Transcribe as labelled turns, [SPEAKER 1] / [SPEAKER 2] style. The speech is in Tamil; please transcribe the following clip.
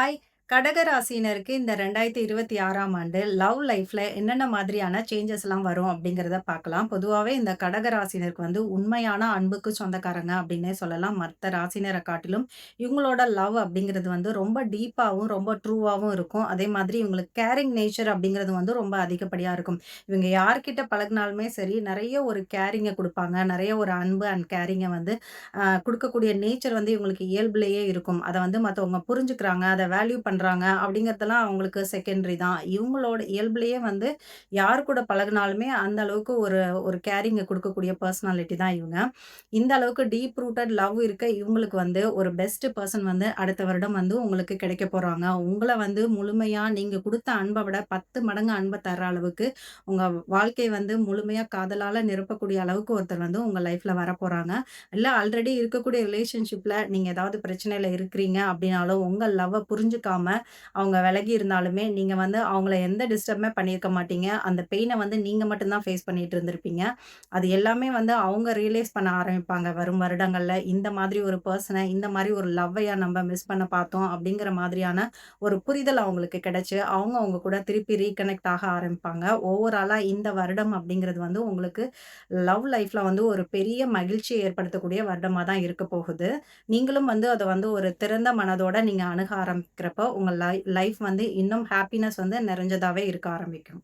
[SPEAKER 1] I கடகராசினருக்கு இந்த ரெண்டாயிரத்தி இருபத்தி ஆறாம் ஆண்டு லவ் லைஃப்பில் என்னென்ன மாதிரியான சேஞ்சஸ்லாம் வரும் அப்படிங்கிறத பார்க்கலாம். பொதுவாகவே இந்த கடகராசினருக்கு வந்து உண்மையான அன்புக்கு சொந்தக்காரங்க அப்படின்னே சொல்லலாம். மற்ற ராசினரை காட்டிலும் இவங்களோட லவ் அப்படிங்கிறது வந்து ரொம்ப டீப்பாகவும் ரொம்ப ட்ரூவாகவும் இருக்கும். அதே மாதிரி இவங்களுக்கு கேரிங் நேச்சர் அப்படிங்கிறது வந்து ரொம்ப அதிகப்படியாக இருக்கும். இவங்க யார்கிட்ட பழகுனாலுமே சரி, நிறைய ஒரு கேரிங்கை கொடுப்பாங்க நிறைய ஒரு அன்பு அண்ட் கேரிங்கை வந்து கொடுக்கக்கூடிய நேச்சர் வந்து இவங்களுக்கு இயல்புலேயே இருக்கும். அதை வந்து மற்றவங்க புரிஞ்சுக்கிறாங்க, அதை வேல்யூ பண்ணுறாங்க அப்படிங்கிறதெல்லாம் அவங்களுக்கு செகண்டரி தான். இவங்களோட இயல்புலேயே வந்து யார் கூட பழகுனாலுமே அந்த அளவுக்கு ஒரு ஒரு கேரிங்கை கொடுக்கக்கூடிய பர்சனாலிட்டி தான் இவங்க. இந்த அளவுக்கு டீப் ரூட்டட் லவ் இருக்க இவங்களுக்கு வந்து ஒரு பெஸ்ட் பர்சன் வந்து அடுத்த வருடம் வந்து உங்களுக்கு கிடைக்க போகிறாங்க உங்களை வந்து முழுமையாக நீங்கள் கொடுத்த அன்பை விட 10 மடங்கு அன்பை தர்ற அளவுக்கு உங்கள் வாழ்க்கை வந்து முழுமையாக காதலால் நிரப்பக்கூடிய அளவுக்கு ஒருத்தர் வந்து உங்கள் லைஃப்பில் வரப்போகிறாங்க இல்லை ஆல்ரெடி இருக்கக்கூடிய ரிலேஷன்ஷிப்பில் நீங்கள் ஏதாவது பிரச்சனையில் இருக்கிறீங்க அப்படின்னாலும், உங்கள் லவ்வை புரிஞ்சுக்காம அவங்க விலகி இருந்தாலுமே, நீங்கள் வந்து அவங்கள எந்த டிஸ்டர்புமே பண்ணியிருக்க மாட்டீங்க. அந்த பெயினை வந்து நீங்கள் மட்டும்தான் ஃபேஸ் பண்ணிட்டு இருந்திருப்பீங்க. அது எல்லாமே வந்து அவங்க ரியலைஸ் பண்ண ஆரம்பிப்பாங்க வரும் வருடங்களில் இந்த மாதிரி ஒரு பர்சனை இந்த மாதிரி ஒரு லவ்வையாக நம்ம மிஸ் பண்ண பார்த்தோம் அப்படிங்கிற மாதிரியான ஒரு புரிதல் அவங்களுக்கு கிடைச்சி அவங்க அவங்க கூட திருப்பி ரீகனெக்ட் ஆக ஆரம்பிப்பாங்க. ஓவராலாக இந்த வருடம் அப்படிங்கிறது வந்து உங்களுக்கு லவ் லைஃப்பில் வந்து ஒரு பெரிய மகிழ்ச்சியை ஏற்படுத்தக்கூடிய வருடமாக தான் இருக்க போகுது. நீங்களும் வந்து அதை வந்து ஒரு திறந்த மனதோட நீங்கள் அணுக ஆரம்பிக்கிறப்போ, உங்கள் லை லைஃப் வந்து இன்னும் ஹாப்பினஸ் வந்து நிறைஞ்சதாவே இருக்க ஆரம்பிக்கும்.